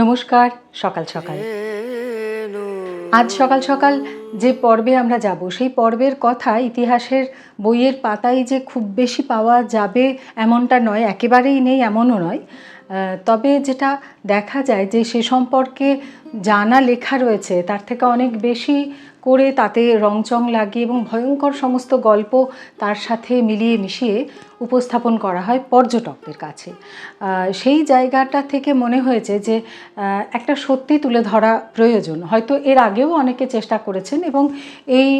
নমস্কার, সকাল সকাল। আজ সকাল সকাল যে পর্বে আমরা যাব, সেই পর্বের কথা ইতিহাসের বইয়ের পাতায় যে খুব বেশি পাওয়া যাবে এমনটা নয়, একেবারেই নেই, এমনও নয়। তবে যেটা দেখা যায় যে সে সম্পর্কে জানা লেখা রয়েছে, তার থেকে অনেক বেশি করে তাতে রংচং লাগিয়ে এবং ভয়ঙ্কর সমস্ত গল্প তার সাথে মিলিয়ে মিশিয়ে উপস্থাপন করা হয় পর্যটকদের কাছে। সেই জায়গাটা থেকে মনে হয়েছে যে একটা সত্যি তুলে ধরা প্রয়োজন। হয়তো এর আগেও অনেকে চেষ্টা করেছেন এবং এই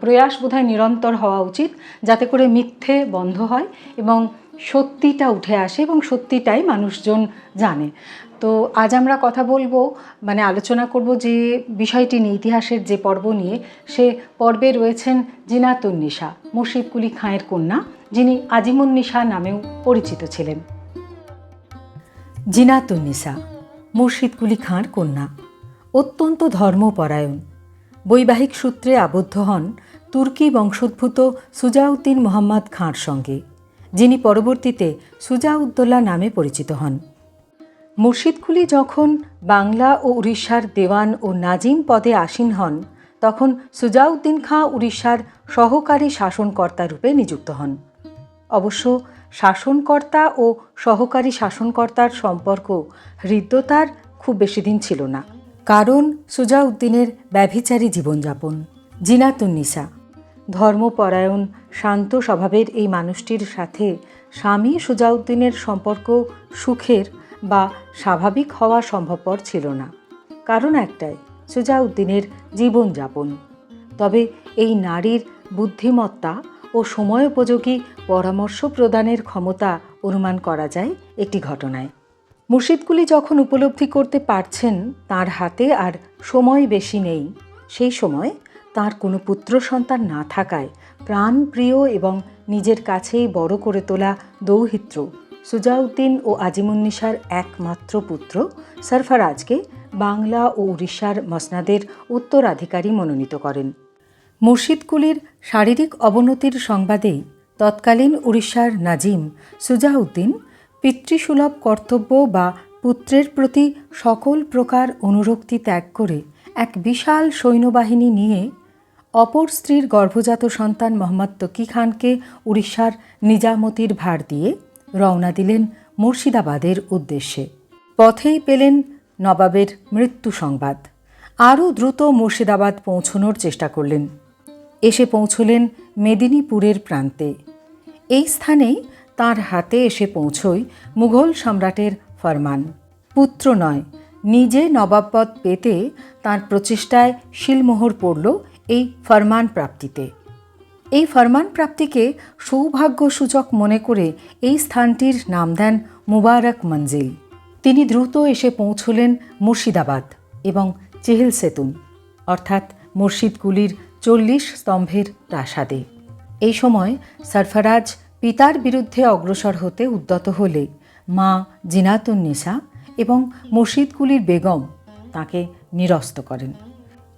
প্রয়াস বোধহয় নিরন্তর হওয়া উচিত যাতে করে মিথ্যে বন্ধ হয় এবং সত্যিটা উঠে আসে এবং সত্যিটাই মানুষজন জানে। তো আজ আমরা কথা বলব মানে আলোচনা করব যে বিষয়টি নিয়ে, ইতিহাসের যে পর্ব নিয়ে, সে পর্বে রয়েছেন জিনাতুন্নিশা, মুর্শিদ কুলি খাঁয়ের কন্যা, যিনি আজিমুন্নিশা নামেও পরিচিত ছিলেন। জিনাতুন্নিসা মুর্শিদ কুলি খাঁর কন্যা, অত্যন্ত ধর্মপরায়ণ, বৈবাহিক সূত্রে আবদ্ধ হন তুর্কি বংশোদ্ভূত সুজাউদ্দিন মোহাম্মদ খাঁর সঙ্গে, যিনি পরবর্তীতে সুজাউদ্দৌলা নামে পরিচিত হন। মুর্শিদকুলি যখন বাংলা ও উড়িষ্যার দেওয়ান ও নাজিম পদে আসীন হন, তখন সুজাউদ্দিন খাঁ উড়িষ্যার সহকারী শাসনকর্তা রূপে নিযুক্ত হন। অবশ্য শাসনকর্তা ও সহকারী শাসনকর্তার সম্পর্ক হৃদ্যতার খুব বেশি দিন ছিল না, কারণ সুজাউদ্দিনের ব্যভিচারী জীবনযাপন, জিনাতুন্নিসা, ধর্মপরায়ণ, শান্ত স্বভাবের এই মানুষটির সাথে স্বামী সুজাউদ্দিনের সম্পর্ক সুখের বা স্বাভাবিক হওয়া সম্ভবপর ছিল না। কারণ একটাই, সুজাউদ্দিনের জীবনযাপন। তবে এই নারীর বুদ্ধিমত্তা ও সময়োপযোগী পরামর্শ প্রদানের ক্ষমতা অনুমান করা যায় একটি ঘটনায়। মুর্শিদকুলি যখন উপলব্ধি করতে পারছেন, তার হাতে আর সময় বেশি নেই। সেই সময় তার কোনো পুত্র সন্তান না থাকায় প্রাণপ্রিয় এবং নিজের কাছেই বড় করে তোলা দৌহিত্র সুজাউদ্দিন ও আজিমুন্নিসার একমাত্র পুত্র সরফরাজকে বাংলা ও উড়িষ্যার মসনাদের উত্তরাধিকারী মনোনীত করেন। মুর্শিদকুলির শারীরিক অবনতির সংবাদেই তৎকালীন উড়িষ্যার নাজিম সুজাউদ্দিন পিতৃসুলভ কর্তব্য বা পুত্রের প্রতি সকল প্রকার অনুরক্তি ত্যাগ করে এক বিশাল সৈন্যবাহিনী নিয়ে অপর স্ত্রীর গর্ভজাত সন্তান মোহাম্মদ তকি খানকে উড়িষ্যার নিজামতির ভার দিয়ে রওনা দিলেন মুর্শিদাবাদের উদ্দেশ্যে। পথেই পেলেন নবাবের মৃত্যু সংবাদ। আরও দ্রুত মুর্শিদাবাদ পৌঁছনোর চেষ্টা করলেন। এসে পৌঁছলেন মেদিনীপুরের প্রান্তে। এই স্থানেই তার হাতে এসে পৌঁছয় মুঘল সম্রাটের ফরমান। পুত্র নয়, নিজে নবাবপদ পেতে তার প্রচেষ্টায় শিলমোহর পড়ল এই ফরমান প্রাপ্তিতে। এই ফরমান প্রাপ্তিকে সৌভাগ্যসূচক মনে করে এই স্থানটির নাম দেন মুবারক মঞ্জিল। তিনি দ্রুত এসে পৌঁছলেন মুর্শিদাবাদ এবং চেহেল সেতুন অর্থাৎ মুর্শিদকুলির চল্লিশ স্তম্ভের প্রাসাদে। এই সময় সরফরাজ পিতার বিরুদ্ধে অগ্রসর হতে উদ্যত হলে মা জিনাতুন্নিসা এবং মুর্শিদকুলির বেগম তাকে নিরস্ত করেন।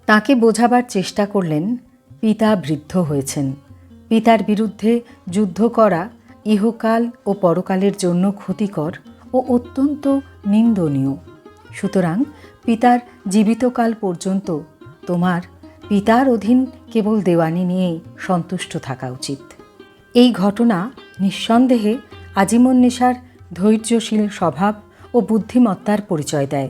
তাকে বোঝাবার চেষ্টা করলেন পিতা বৃদ্ধ হয়েছেন। পিতার বিরুদ্ধে যুদ্ধ করা ইহকাল ও পরকালের জন্য ক্ষতিকর ও অত্যন্ত নিন্দনীয়। সুতরাং পিতার জীবিতকাল পর্যন্ত তোমার পিতার অধীন কেবল দেওয়ানি নিয়েই সন্তুষ্ট থাকা উচিত। এই ঘটনা নিঃসন্দেহে আজিমন্নিসার ধৈর্যশীল স্বভাব ও বুদ্ধিমত্তার পরিচয় দেয়।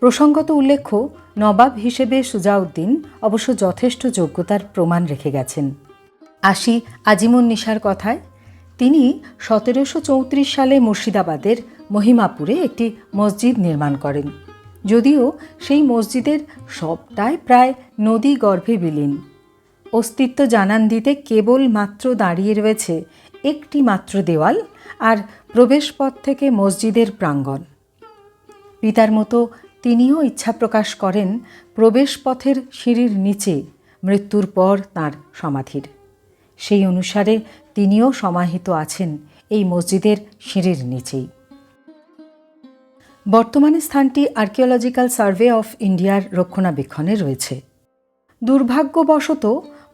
প্রসঙ্গত উল্লেখ্য নবাব হিসেবে সুজাউদ্দিন অবশ্য যথেষ্ট যোগ্যতার প্রমাণ রেখে গেছেন। আসি আজিমুন্নিসার কথায়। তিনি সতেরোশো চৌত্রিশ সালে মুর্শিদাবাদের মহিমাপুরে একটি মসজিদ নির্মাণ করেন। যদিও সেই মসজিদের সবটাই প্রায় নদী গর্ভে বিলীন। অস্তিত্ব জানান দিতে কেবল মাত্র দাঁড়িয়ে রয়েছে একটি মাত্র দেওয়াল আর প্রবেশপথ থেকে মসজিদের প্রাঙ্গণ। পিতার মতো তিনিও ইচ্ছা প্রকাশ করেন প্রবেশপথের সিঁড়ির নিচে মৃত্যুর পর তার সমাধির। সেই অনুসারে তিনিও সমাহিত আছেন এই মসজিদের সিঁড়ির নিচেই। বর্তমানে স্থানটি আর্কিওলজিক্যাল সার্ভে অফ ইন্ডিয়ার রক্ষণাবেক্ষণে রয়েছে। দুর্ভাগ্যবশত,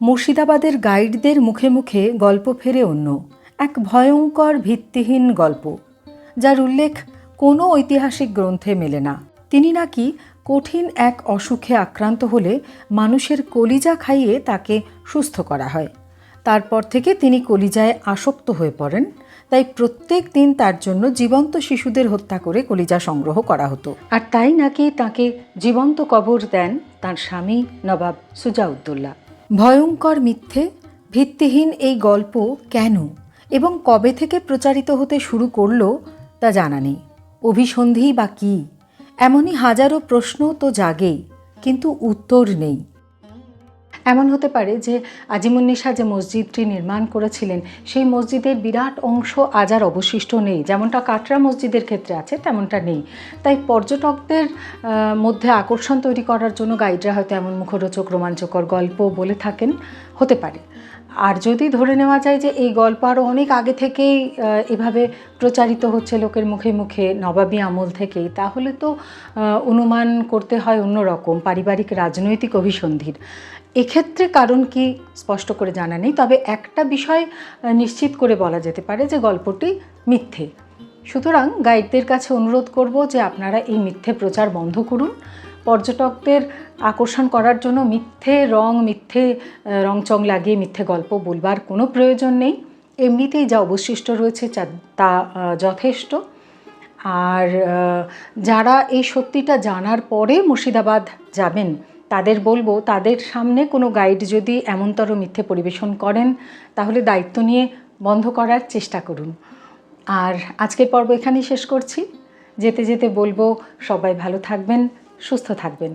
মুর্শিদাবাদের গাইডদের মুখে মুখে গল্প ফেরে অন্য এক ভয়ঙ্কর ভিত্তিহীন গল্প, যার উল্লেখ কোনো ঐতিহাসিক গ্রন্থে মেলে না। তিনি নাকি কঠিন এক অসুখে আক্রান্ত হলে মানুষের কলিজা খাইয়ে তাকে সুস্থ করা হয়। তারপর থেকে তিনি কলিজায় আসক্ত হয়ে পড়েন। তাই প্রত্যেক দিন তার জন্য জীবন্ত শিশুদের হত্যা করে কলিজা সংগ্রহ করা হতো। আর তাই নাকি তাকে জীবন্ত কবর দেন তার স্বামী নবাব সুজাউদ্দৌলা। ভয়ঙ্কর মিথ্যে, ভিত্তিহীন এই গল্প কেন এবং কবে থেকে প্রচারিত হতে শুরু করল তা জানা নেই। অভিসন্ধি বা কী? এমনই হাজারো প্রশ্ন তো জাগেই, কিন্তু উত্তর নেই। এমন হতে পারে যে আজিমুন্নিশা যে মসজিদটি নির্মাণ করেছিলেন, সেই মসজিদের বিরাট অংশ আজ আর অবশিষ্ট নেই। যেমনটা কাটরা মসজিদের ক্ষেত্রে আছে, তেমনটা নেই। তাই পর্যটকদের মধ্যে আকর্ষণ তৈরি করার জন্য গাইডরা হয়তো এমন মুখরোচক, রোমাঞ্চকর গল্প বলে থাকেন। হতে পারে। আর যদি ধরে নেওয়া যায় যে এই গল্প আরও অনেক আগে থেকেই এভাবে প্রচারিত হচ্ছে লোকের মুখে মুখে নবাবী আমল থেকেই, তাহলে তো অনুমান করতে হয় অন্যরকম পারিবারিক রাজনৈতিক অভিসন্ধির। এক্ষেত্রে কারণ কি স্পষ্ট করে জানা নেই, তবে একটা বিষয় নিশ্চিত করে বলা যেতে পারে যে গল্পটি মিথ্যে। সুতরাং গাইডদের কাছে অনুরোধ করব যে আপনারা এই মিথ্যে প্রচার বন্ধ করুন পর্যটকদের আকর্ষণ করার জন্য মিথ্যে রং, মিথ্যে রংচং লাগিয়ে মিথ্যে গল্প বলবার কোনো প্রয়োজন নেই। এমনিতেই যা অবশিষ্ট রয়েছে তা যথেষ্ট। আর যারা এই সত্যিটা জানার পরে মুর্শিদাবাদ যাবেন, তাদের বলব, তাদের সামনে কোনো গাইড যদি এমনতর মিথ্যে পরিবেশন করেন, তাহলে দায়িত্ব নিয়ে বন্ধ করার চেষ্টা করুন। আর আজকের পর্ব এখানেই শেষ করছি। যেতে যেতে বলব, সবাই ভালো থাকবেন। সুস্থ থাকবেন।